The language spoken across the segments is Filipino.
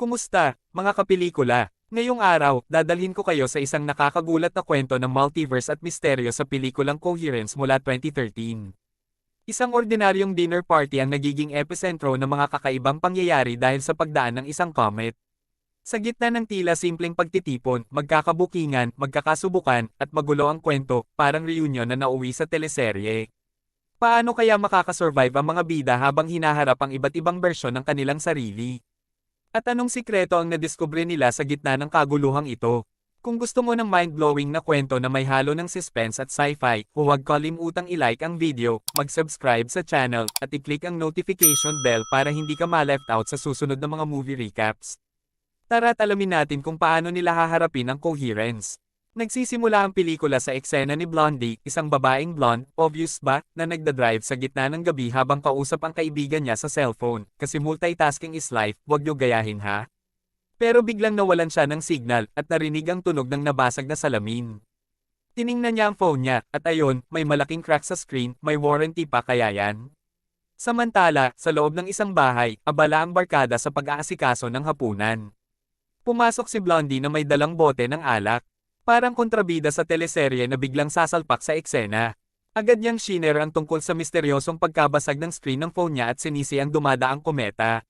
Kumusta, mga kapelikula? Ngayong araw, dadalhin ko kayo sa isang nakakagulat na kwento ng multiverse at misteryo sa pelikulang Coherence mula 2013. Isang ordinaryong dinner party ang nagiging epicentro ng mga kakaibang pangyayari dahil sa pagdaan ng isang comet. Sa gitna ng tila simpleng pagtitipon, magkakabukingan, magkakasubukan, at magulo ang kwento, parang reunion na nauwi sa teleserye. Paano kaya makakasurvive ang mga bida habang hinaharap ang iba't ibang bersyon ng kanilang sarili? At anong sikreto ang nadiskubre nila sa gitna ng kaguluhang ito? Kung gusto mo ng mind-blowing na kwento na may halo ng suspense at sci-fi, huwag kalimutang i-like ang video, mag-subscribe sa channel, at i-click ang notification bell para hindi ka ma-left out sa susunod na mga movie recaps. Tara't alamin natin kung paano nila haharapin ang coherence. Nagsisimula ang pelikula sa eksena ni Blondie, isang babaeng blonde, obvious ba, na nagdadrive sa gitna ng gabi habang kausap ang kaibigan niya sa cellphone, kasi multitasking is life, wag niyo gayahin ha. Pero biglang nawalan siya ng signal, at narinig ang tunog ng nabasag na salamin. Tiningnan niya ang phone niya, at ayon, may malaking crack sa screen, may warranty pa kaya yan? Samantala, sa loob ng isang bahay, abala ang barkada sa pag-aasikaso ng hapunan. Pumasok si Blondie na may dalang bote ng alak. Parang kontrabida sa teleserye na biglang sasalpak sa eksena. Agad niyang shiner ang tungkol sa misteryosong pagkabasag ng screen ng phone niya at sinisi ang dumadaang kometa.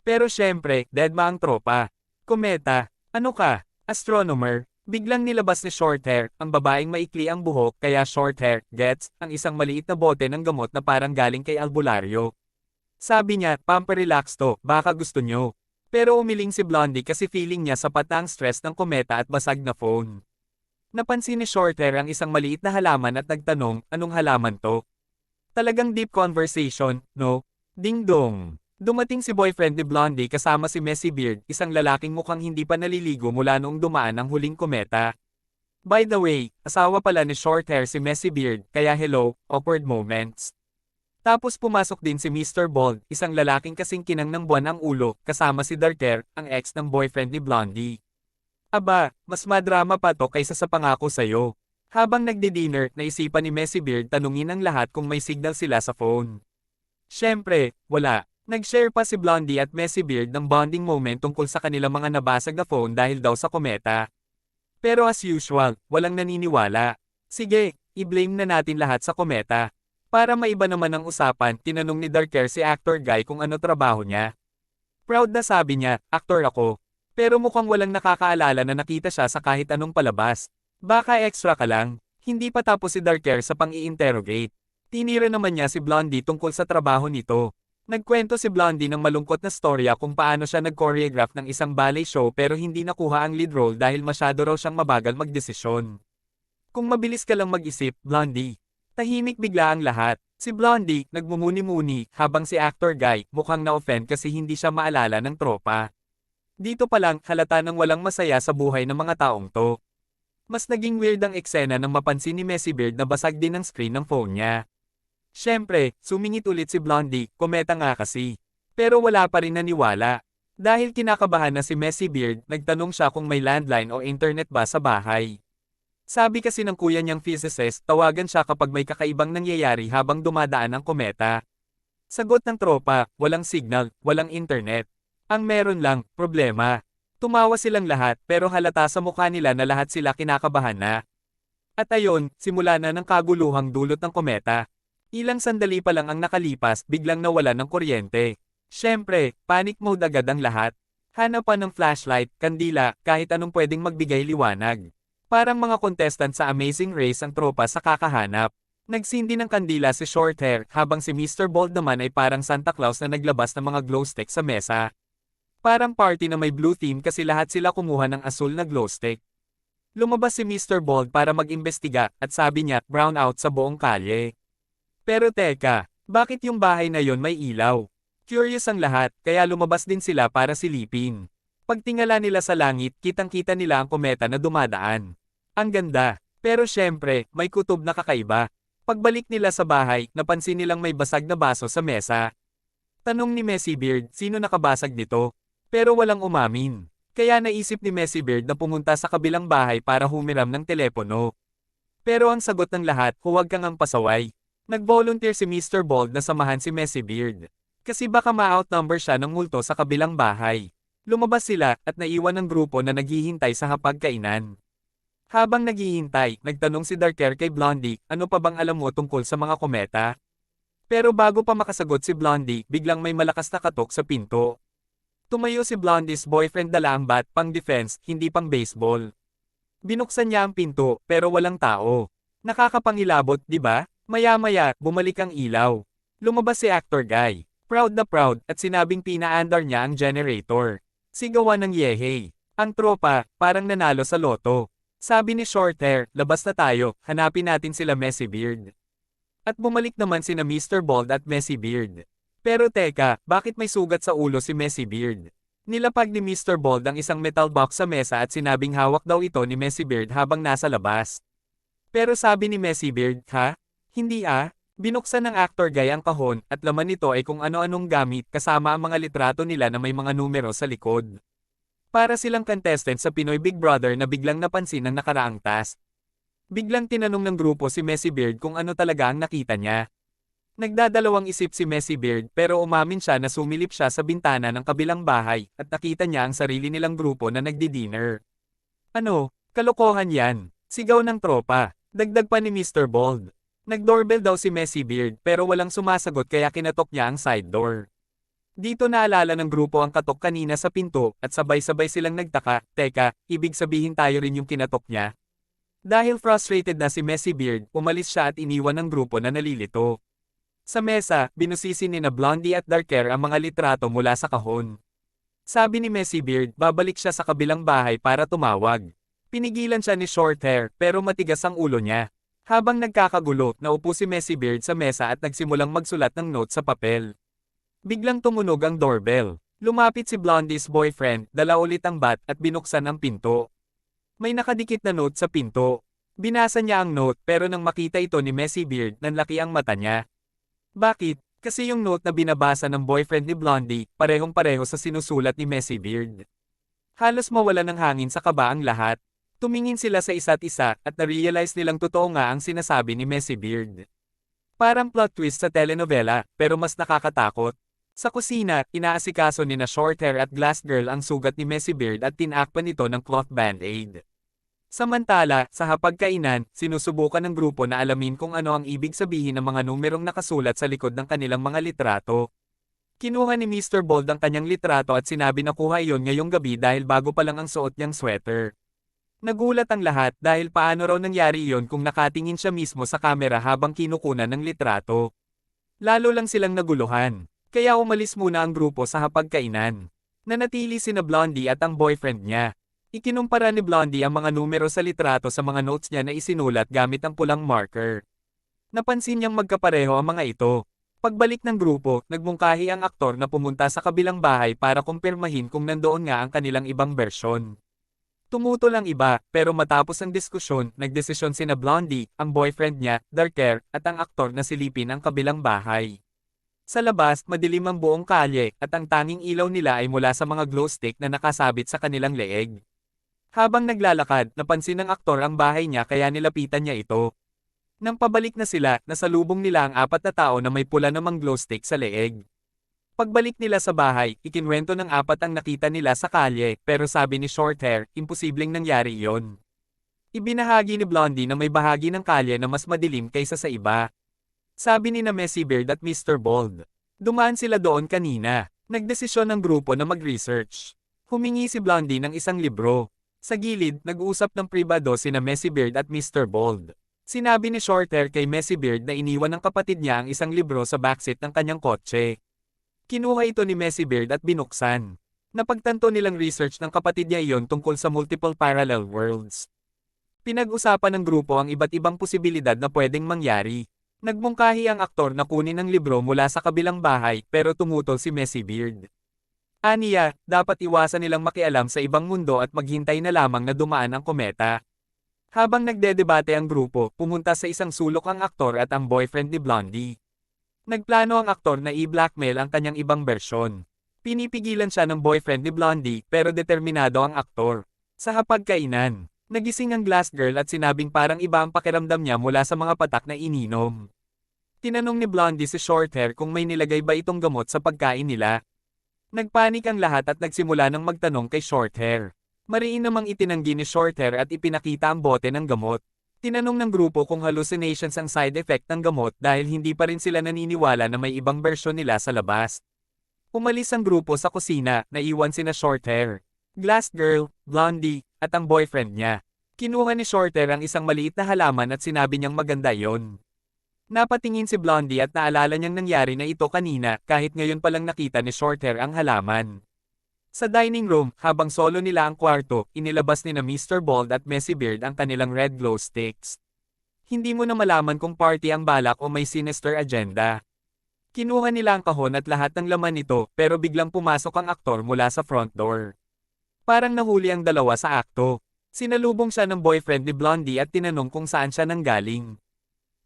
Pero syempre, deadma ang tropa. Kometa, ano ka? Astronomer? Biglang nilabas ni Shorthair, ang babaeng maikli ang buhok kaya Shorthair, gets, ang isang maliit na bote ng gamot na parang galing kay albularyo. Sabi niya, pamperelax to, baka gusto nyo. Pero umiling si Blondie kasi feeling niya sapat na ang stress ng kometa at basag na phone. Napansin ni Shorthair ang isang maliit na halaman at nagtanong, anong halaman to? Talagang deep conversation, no? Ding dong. Dumating si boyfriend ni Blondie kasama si Messy Beard, isang lalaking mukhang hindi pa naliligo mula noong dumaan ang huling kometa. By the way, asawa pala ni Shorthair si Messy Beard, kaya hello, awkward moments. Tapos pumasok din si Mr. Bald, isang lalaking kasing kinang ng buwan ang ulo, kasama si Darker, ang ex ng boyfriend ni Blondie. Aba, mas madrama pa to kaysa sa pangako sa'yo. Habang nagdi-dinner, naisipan ni Messy Beard tanungin ang lahat kung may signal sila sa phone. Siyempre, wala. Nag-share pa si Blondie at Messy Beard ng bonding moment tungkol sa kanilang mga nabasag na phone dahil daw sa kometa. Pero as usual, walang naniniwala. Sige, i-blame na natin lahat sa kometa. Para maiba naman ang usapan, tinanong ni Darker si actor guy kung ano trabaho niya. Proud na sabi niya, aktor ako. Pero mukhang walang nakakaalala na nakita siya sa kahit anong palabas. Baka extra ka lang. Hindi pa tapos si Darker sa pang-i-interrogate. Tinira naman niya si Blondie tungkol sa trabaho nito. Nagkwento si Blondie ng malungkot na storya kung paano siya nag-choreograph ng isang ballet show pero hindi nakuha ang lead role dahil masyado raw siyang mabagal magdesisyon. Kung mabilis ka lang mag-isip, Blondie. Tahimik bigla ang lahat. Si Blondie, nagmumuni-muni, habang si actor guy, mukhang na-offend kasi hindi siya maalala ng tropa. Dito pa lang, halata ng walang masaya sa buhay ng mga taong to. Mas naging weird ang eksena nang mapansin ni Messy Beard na basag din ang screen ng phone niya. Siyempre, sumingit ulit si Blondie, kometa nga kasi. Pero wala pa rin naniwala. Dahil kinakabahan na si Messy Beard, nagtanong siya kung may landline o internet ba sa bahay. Sabi kasi ng kuya niyang physicist, tawagan siya kapag may kakaibang nangyayari habang dumadaan ang kometa. Sagot ng tropa, walang signal, walang internet. Ang meron lang, problema. Tumawa silang lahat pero halata sa mukha nila na lahat sila kinakabahan na. At ayon, simula na ng kaguluhang dulot ng kometa. Ilang sandali pa lang ang nakalipas, biglang nawala ng kuryente. Siyempre, panic mode agad ang lahat. Hanapan ng flashlight, kandila, kahit anong pwedeng magbigay liwanag. Parang mga contestant sa Amazing Race ang tropa sa kakahanap. Nagsindi ng kandila si Shorthair habang si Mr. Bold naman ay parang Santa Claus na naglabas ng mga glow stick sa mesa. Parang party na may blue theme kasi lahat sila kumuha ng asul na glow stick. Lumabas si Mr. Bold para mag-imbestiga at sabi niya brown out sa buong kalye. Pero teka, bakit yung bahay na yon may ilaw? Curious ang lahat, kaya lumabas din sila para silipin. Pagtingala nila sa langit, kitang-kita nila ang kometa na dumadaan. Ang ganda, pero syempre, may kutob na kakaiba. Pagbalik nila sa bahay, napansin nilang may basag na baso sa mesa. Tanong ni Messy Beard, sino nakabasag nito? Pero walang umamin. Kaya naisip ni Messy Beard na pumunta sa kabilang bahay para humiram ng telepono. Pero ang sagot ng lahat, huwag kang ang pasaway. Nag-volunteer si Mr. Bold na samahan si Messy Beard. Kasi baka ma-outnumber siya ng multo sa kabilang bahay. Lumabas sila at naiwan ng grupo na naghihintay sa hapagkainan. Habang naghihintay, nagtanong si Darker kay Blondie, ano pa bang alam mo tungkol sa mga kometa? Pero bago pa makasagot si Blondie, biglang may malakas na katok sa pinto. Tumayo si Blondie's boyfriend dala ang pang defense, hindi pang baseball. Binuksan niya ang pinto, pero walang tao. Nakakapangilabot, di ba? Maya-maya, bumalik ang ilaw. Lumabas si actor guy. Proud na proud, at sinabing pinaandar niya ang generator. Sigawan ng yehey. Ang tropa, parang nanalo sa loto. Sabi ni Short Hair, labas na tayo, hanapin natin sila Messy Beard. At bumalik naman sina Mr. Bald at Messy Beard. Pero teka, bakit may sugat sa ulo si Messy Beard? Nilapag ni Mr. Bald ang isang metal box sa mesa at sinabing hawak daw ito ni Messy Beard habang nasa labas. Pero sabi ni Messy Beard, ha? Hindi ah. Binuksan ng actor guy ang kahon at laman nito ay kung ano-anong gamit kasama ang mga litrato nila na may mga numero sa likod. Para silang contestant sa Pinoy Big Brother na biglang napansin ng nakaraang task. Biglang tinanong ng grupo si Messy Beard kung ano talaga ang nakita niya. Nagdadalawang isip si Messy Beard pero umamin siya na sumilip siya sa bintana ng kabilang bahay at nakita niya ang sarili nilang grupo na nagdi-dinner. Ano, kalokohan yan, sigaw ng tropa, dagdag pa ni Mr. Bold. Nag-doorbell daw si Messy Beard pero walang sumasagot kaya kinatok niya ang side door. Dito naalala ng grupo ang katok kanina sa pinto, at sabay-sabay silang nagtaka, teka, ibig sabihin tayo rin yung kinatok niya? Dahil frustrated na si Messy Beard, umalis siya at iniwan ng grupo na nalilito. Sa mesa, binusisi ni na Blondie at Darker ang mga litrato mula sa kahon. Sabi ni Messy Beard, babalik siya sa kabilang bahay para tumawag. Pinigilan siya ni Short Hair, pero matigas ang ulo niya. Habang nagkakagulo, naupo si Messy Beard sa mesa at nagsimulang magsulat ng note sa papel. Biglang tumunog ang doorbell. Lumapit si Blondie's boyfriend, dala ulit ang bat at binuksan ang pinto. May nakadikit na note sa pinto. Binasa niya ang note pero nang makita ito ni Messy Beard, nanlaki ang mata niya. Bakit? Kasi yung note na binabasa ng boyfriend ni Blondie, parehong-pareho sa sinusulat ni Messy Beard. Halos mawala ng hangin sa kaba ang lahat. Tumingin sila sa isa't isa at na-realize nilang totoo nga ang sinasabi ni Messy Beard. Parang plot twist sa telenovela, pero mas nakakatakot. Sa kusina, inaasikaso ni na short hair at glass girl ang sugat ni Messy Beard at tinakpan ito ng cloth band-aid. Samantala, sa hapagkainan, sinusubukan ng grupo na alamin kung ano ang ibig sabihin ng mga numerong nakasulat sa likod ng kanilang mga litrato. Kinuha ni Mr. Bold ang kanyang litrato at sinabi na kuha iyon ngayong gabi dahil bago pa lang ang suot niyang sweater. Nagulat ang lahat dahil paano raw nangyari iyon kung nakatingin siya mismo sa kamera habang kinukunan ng litrato. Lalo lang silang naguluhan. Kaya umalis muna ang grupo sa hapagkainan. Nanatili sina Blondie at ang boyfriend niya. Ikinumpara ni Blondie ang mga numero sa litrato sa mga notes niya na isinulat gamit ang pulang marker. Napansin niyang magkapareho ang mga ito. Pagbalik ng grupo, nagmungkahi ang aktor na pumunta sa kabilang bahay para kumpirmahin kung nandoon nga ang kanilang ibang bersyon. Tumutol ang iba, pero matapos ang diskusyon, nagdesisyon sina Blondie, ang boyfriend niya, Darker, at ang aktor na silipin ang kabilang bahay. Sa labas, madilim ang buong kalye, at ang tanging ilaw nila ay mula sa mga glow stick na nakasabit sa kanilang leeg. Habang naglalakad, napansin ng aktor ang bahay niya kaya nilapitan niya ito. Nang pabalik na sila, nasalubong nila ang apat na tao na may pula namang glow stick sa leeg. Pagbalik nila sa bahay, ikinwento ng apat ang nakita nila sa kalye, pero sabi ni Shorthair, imposibleng nangyari iyon. Ibinahagi ni Blondie na may bahagi ng kalye na mas madilim kaysa sa iba. Sabi ni na Messy Beard at Mr. Bold. Dumaan sila doon kanina. Nagdesisyon ng grupo na mag-research. Humingi si Blondie ng isang libro. Sa gilid, nag-uusap ng pribado sina Messy Beard at Mr. Bold. Sinabi ni Shorter kay Messy Beard na iniwan ng kapatid niya ang isang libro sa backseat ng kanyang kotse. Kinuha ito ni Messy Beard at binuksan. Napagtanto nilang research ng kapatid niya iyon tungkol sa multiple parallel worlds. Pinag-usapan ng grupo ang iba't ibang posibilidad na pwedeng mangyari. Nagmungkahi ang aktor na kunin ang libro mula sa kabilang bahay pero tumutol si Messy Beard. Aniya, dapat iwasan nilang makialam sa ibang mundo at maghintay na lamang na dumaan ang kometa. Habang nagdedebate ang grupo, pumunta sa isang sulok ang aktor at ang boyfriend ni Blondie. Nagplano ang aktor na i-blackmail ang kanyang ibang bersyon. Pinipigilan siya ng boyfriend ni Blondie pero determinado ang aktor. Sa hapagkainan, Nagising ang glass girl at sinabing parang iba ang pakiramdam niya mula sa mga patak na ininom. Tinanong ni Blondie si Shorthair kung may nilagay ba itong gamot sa pagkain nila. Nagpanik ang lahat at nagsimula ng magtanong kay Shorthair. Mariin namang itinanggi ni Shorthair at ipinakita ang bote ng gamot. Tinanong ng grupo kung hallucinations ang side effect ng gamot dahil hindi pa rin sila naniniwala na may ibang bersyon nila sa labas. Umalis ang grupo sa kusina, naiwan sina Shorthair, Glass Girl, Blondie, at ang boyfriend niya. Kinuha ni Shorthair ang isang maliit na halaman at sinabi niyang maganda yon. Napatingin si Blondie at naalala niyang nangyari na ito kanina kahit ngayon palang nakita ni Shorthair ang halaman. Sa dining room, habang solo nila ang kwarto, inilabas ni na Mr. Bald at Messy Beard ang kanilang red glow sticks. Hindi mo na malaman kung party ang balak o may sinister agenda. Kinuha nila ang kahon at lahat ng laman nito pero biglang pumasok ang aktor mula sa front door. Parang nahuli ang dalawa sa akto. Sinalubong siya ng boyfriend ni Blondie at tinanong kung saan siya nanggaling.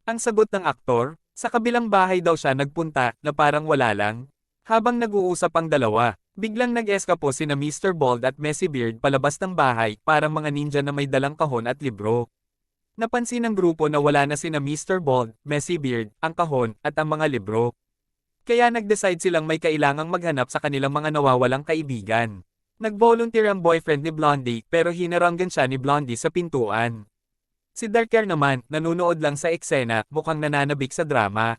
Ang sagot ng aktor, sa kabilang bahay daw siya nagpunta na parang wala lang. Habang nag-uusap ang dalawa, biglang nag-eskapo sina Mr. Bald at Messy Beard palabas ng bahay parang mga ninja na may dalang kahon at libro. Napansin ng grupo na wala na sina Mr. Bald, Messy Beard, ang kahon, at ang mga libro. Kaya nag-decide silang may kailangang maghanap sa kanilang mga nawawalang kaibigan. Nag-volunteer ang boyfriend ni Blondie pero hinaranggan siya ni Blondie sa pintuan. Si Darker naman, nanunood lang sa eksena, mukhang nananabik sa drama.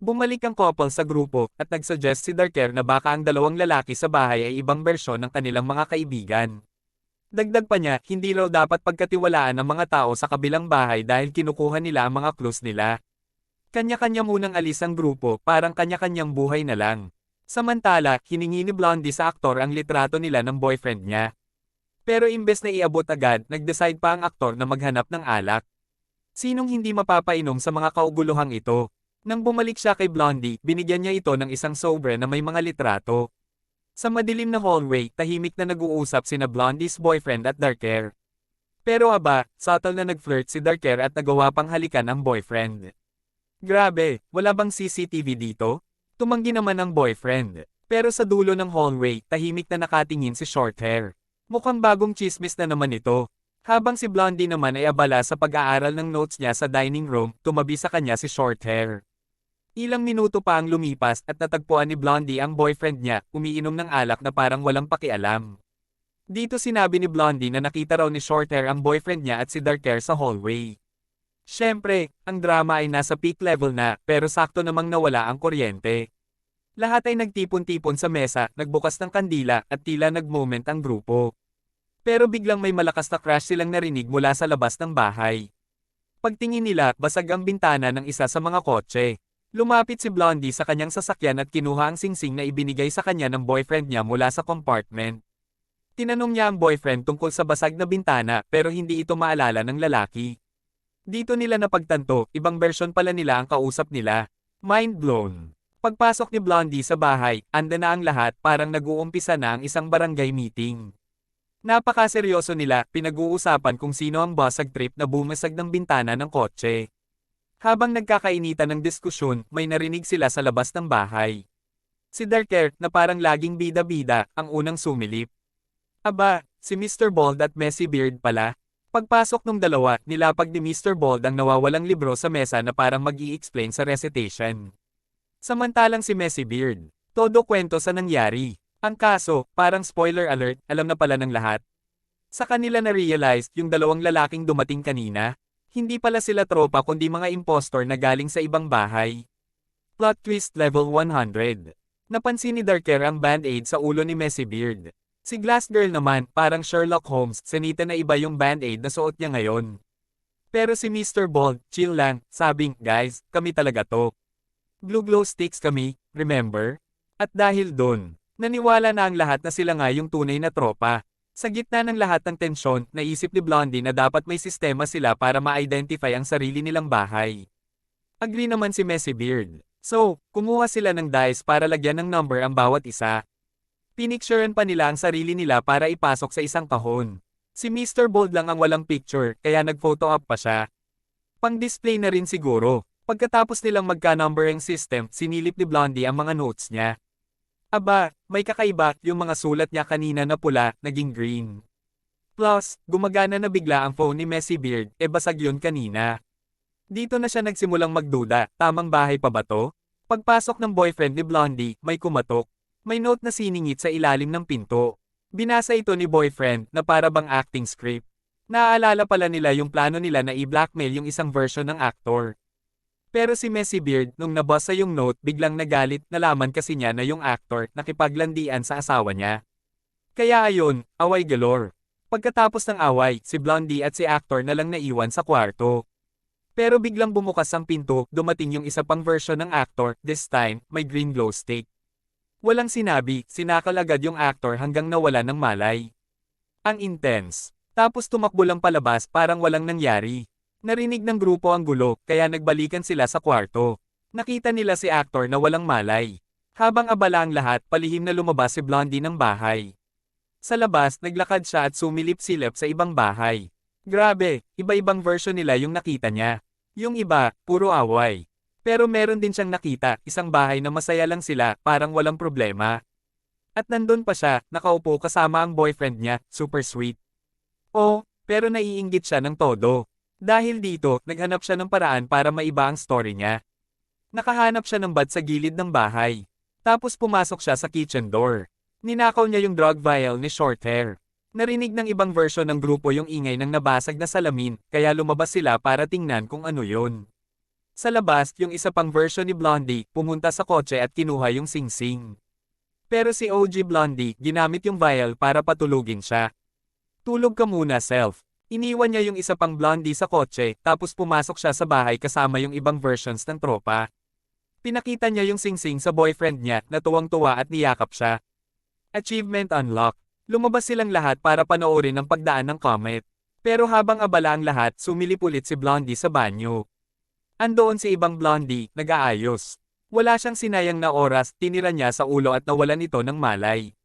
Bumalik ang couple sa grupo, at nagsuggest si Darker na baka ang dalawang lalaki sa bahay ay ibang bersyon ng kanilang mga kaibigan. Dagdag pa niya, hindi raw dapat pagkatiwalaan ng mga tao sa kabilang bahay dahil kinukuha nila ang mga clues nila. Kanya-kanya munang alis ang grupo, parang kanya-kanyang buhay na lang. Samantala, hiningi ni Blondie sa aktor ang litrato nila ng boyfriend niya. Pero imbes na iabot agad, nag-decide pa ang aktor na maghanap ng alak. Sinong hindi mapapainom sa mga kauguluhang ito? Nang bumalik siya kay Blondie, binigyan niya ito ng isang sobre na may mga litrato. Sa madilim na hallway, tahimik na nag-uusap sina Blondie's boyfriend at Darker. Pero aba, subtle na nag-flirt si Darker at nagawa pang halikan ang boyfriend. Grabe, wala bang CCTV dito? Tumanggi naman ang boyfriend. Pero sa dulo ng hallway, tahimik na nakatingin si Shorthair. Mukhang bagong chismis na naman ito. Habang si Blondie naman ay abala sa pag-aaral ng notes niya sa dining room, tumabi sa kanya si Shorthair. Ilang minuto pa ang lumipas at natagpuan ni Blondie ang boyfriend niya, umiinom ng alak na parang walang pakialam. Dito sinabi ni Blondie na nakita raw ni Shorthair ang boyfriend niya at si Darker sa hallway. Siyempre, ang drama ay nasa peak level na, pero sakto namang nawala ang kuryente. Lahat ay nagtipon-tipon sa mesa, nagbukas ng kandila, at tila nag-moment ang grupo. Pero biglang may malakas na crash silang narinig mula sa labas ng bahay. Pagtingin nila, basag ang bintana ng isa sa mga kotse. Lumapit si Blondie sa kanyang sasakyan at kinuha ang singsing na ibinigay sa kanya ng boyfriend niya mula sa compartment. Tinanong niya ang boyfriend tungkol sa basag na bintana pero hindi ito maalala ng lalaki. Dito nila napagtanto, ibang version pala nila ang kausap nila. Mind blown. Pagpasok ni Blondie sa bahay, anda na ang lahat parang nag-uumpisa na ang isang barangay meeting. Napakaseryoso nila, pinag-uusapan kung sino ang basag trip na bumasag ng bintana ng kotse. Habang nagkakainitan ng diskusyon, may narinig sila sa labas ng bahay. Si Darker, na parang laging bida-bida, ang unang sumilip. Aba, si Mr. Bald at Messy Beard pala. Pagpasok ng dalawa, nilapag ni Mr. Bald ang nawawalang libro sa mesa na parang mag explain sa recitation. Samantalang si Messy Beard, todo kwento sa nangyari. Ang kaso, parang spoiler alert, alam na pala ng lahat. Sa kanila na-realize yung dalawang lalaking dumating kanina, hindi pala sila tropa kundi mga impostor na galing sa ibang bahay. Plot twist level 100. Napansin ni Darker ang band-aid sa ulo ni Messy Beard. Si Glass Girl naman, parang Sherlock Holmes, sanita na iba yung band-aid na suot niya ngayon. Pero si Mr. Bald, chill lang, sabing, guys, kami talaga to. Blue glow sticks kami, remember? At dahil doon, naniwala na ang lahat na sila nga yung tunay na tropa. Sa gitna ng lahat ng tensyon, naisip ni Blondie na dapat may sistema sila para ma-identify ang sarili nilang bahay. Agree naman si Messy Beard. So, kumuha sila ng dice para lagyan ng number ang bawat isa. Pinicturean pa nila ang sarili nila para ipasok sa isang kahon. Si Mr. Bold lang ang walang picture, kaya nag-photo up pa siya. Pang-display na rin siguro. Pagkatapos nilang magka-numbering system, sinilip ni Blondie ang mga notes niya. Aba, may kakaiba, yung mga sulat niya kanina na pula, naging green. Plus, gumagana na bigla ang phone ni Messy Beard, e basag yun kanina. Dito na siya nagsimulang magduda, tamang bahay pa ba to? Pagpasok ng boyfriend ni Blondie, may kumatok. May note na siningit sa ilalim ng pinto. Binasa ito ni boyfriend na para bang acting script. Naaalala pala nila yung plano nila na i-blackmail yung isang version ng actor. Pero si Messi Beard, nung nabasa yung note, biglang nagalit, nalaman kasi niya na yung actor nakipaglandian sa asawa niya. Kaya ayon, away galore. Pagkatapos ng away, si Blondie at si actor na lang naiwan sa kwarto. Pero biglang bumukas ang pinto, dumating yung isa pang version ng actor, this time, may green glow stick. Walang sinabi, sinakal agad yung actor hanggang nawala ng malay. Ang intense. Tapos tumakbo lang palabas parang walang nangyari. Narinig ng grupo ang gulo, kaya nagbalikan sila sa kwarto. Nakita nila si actor na walang malay. Habang abala ang lahat, palihim na lumabas si Blondie ng bahay. Sa labas, naglakad siya at sumilip-silip sa ibang bahay. Grabe, iba-ibang version nila yung nakita niya. Yung iba, puro away. Pero meron din siyang nakita, isang bahay na masaya lang sila, parang walang problema. At nandun pa siya, nakaupo kasama ang boyfriend niya, super sweet. Oh, pero naiinggit siya ng todo. Dahil dito, naghanap siya ng paraan para maiba ang story niya. Nakahanap siya ng bad sa gilid ng bahay. Tapos pumasok siya sa kitchen door. Ninakaw niya yung drug vial ni Shorthair. Narinig ng ibang version ng grupo yung ingay ng nabasag na salamin, kaya lumabas sila para tingnan kung ano yun. Sa labas, yung isa pang version ni Blondie, pumunta sa kotse at kinuha yung singsing. Pero si OG Blondie, ginamit yung vial para patulugin siya. Tulog ka muna, self. Iniwan niya yung isa pang Blondie sa kotse, tapos pumasok siya sa bahay kasama yung ibang versions ng tropa. Pinakita niya yung singsing sa boyfriend niya na tuwang-tuwa at niyakap siya. Achievement unlocked. Lumabas silang lahat para panoorin ang pagdaan ng comet. Pero habang abala ang lahat, sumilip ulit si Blondie sa banyo. Andoon si ibang blondie, nag-aayos. Wala siyang sinayang na oras, tinira niya sa ulo at nawalan ito ng malay.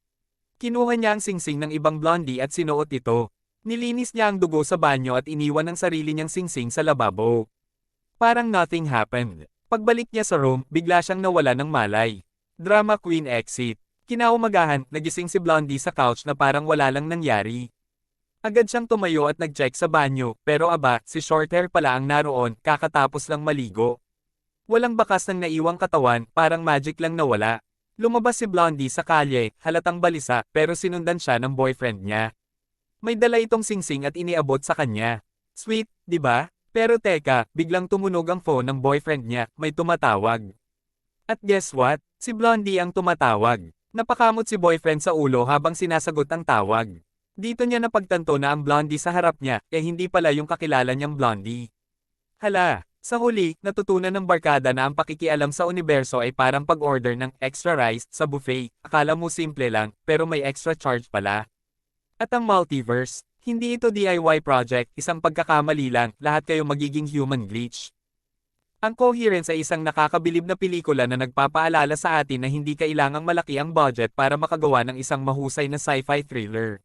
Kinuha niya ang singsing ng ibang blondie at sinuot ito. Nilinis niya ang dugo sa banyo at iniwan ang sarili niyang singsing sa lababo. Parang nothing happened. Pagbalik niya sa room, bigla siyang nawala ng malay. Drama queen exit. Kinaumagahan, nagising si Blondie sa couch na parang wala lang nangyari. Agad siyang tumayo at nag-check sa banyo, pero aba, si Shorthair pala ang naroon, kakatapos lang maligo. Walang bakas ng naiwang katawan, parang magic lang nawala. Lumabas si Blondie sa kalye, halatang balisa, pero sinundan siya ng boyfriend niya. May dala itong singsing at iniabot sa kanya. Sweet, di ba? Pero teka, biglang tumunog ang phone ng boyfriend niya, may tumatawag. At guess what? Si Blondie ang tumatawag. Napakamot si boyfriend sa ulo habang sinasagot ang tawag. Dito niya napagtanto na ang blondie sa harap niya, eh hindi pala yung kakilala niyang blondie. Hala, sa huli, natutunan ng barkada na ang pakikialam sa universo ay parang pag-order ng extra rice sa buffet. Akala mo simple lang, pero may extra charge pala. At ang multiverse, hindi ito DIY project, isang pagkakamali lang, lahat kayo magiging human glitch. Ang Coherence ay isang nakakabilib na pelikula na nagpapaalala sa atin na hindi kailangang malaki ang budget para makagawa ng isang mahusay na sci-fi thriller.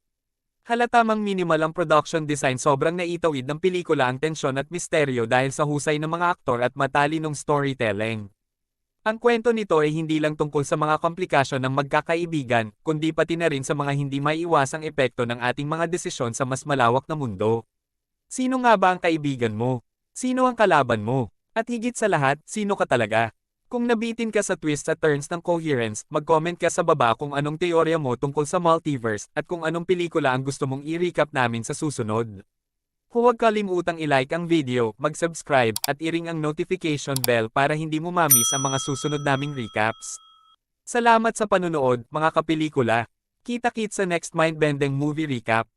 Halatamang minimal ang production design sobrang naitawid ng pelikula ang tensyon at misteryo dahil sa husay ng mga aktor at matalinong storytelling. Ang kwento nito ay hindi lang tungkol sa mga komplikasyon ng magkakaibigan, kundi pati na rin sa mga hindi maiiwasang epekto ng ating mga desisyon sa mas malawak na mundo. Sino nga ba ang kaibigan mo? Sino ang kalaban mo? At higit sa lahat, sino ka talaga? Kung nabitin ka sa twists at turns ng coherence, mag-comment ka sa baba kung anong teorya mo tungkol sa multiverse at kung anong pelikula ang gusto mong i-recap namin sa susunod. Huwag kalimutang i-like ang video, mag-subscribe, at i-ring ang notification bell para hindi mo mamiss ang mga susunod naming recaps. Salamat sa panunood, mga kapelikula. Kita-kit sa next mind-bending movie recap.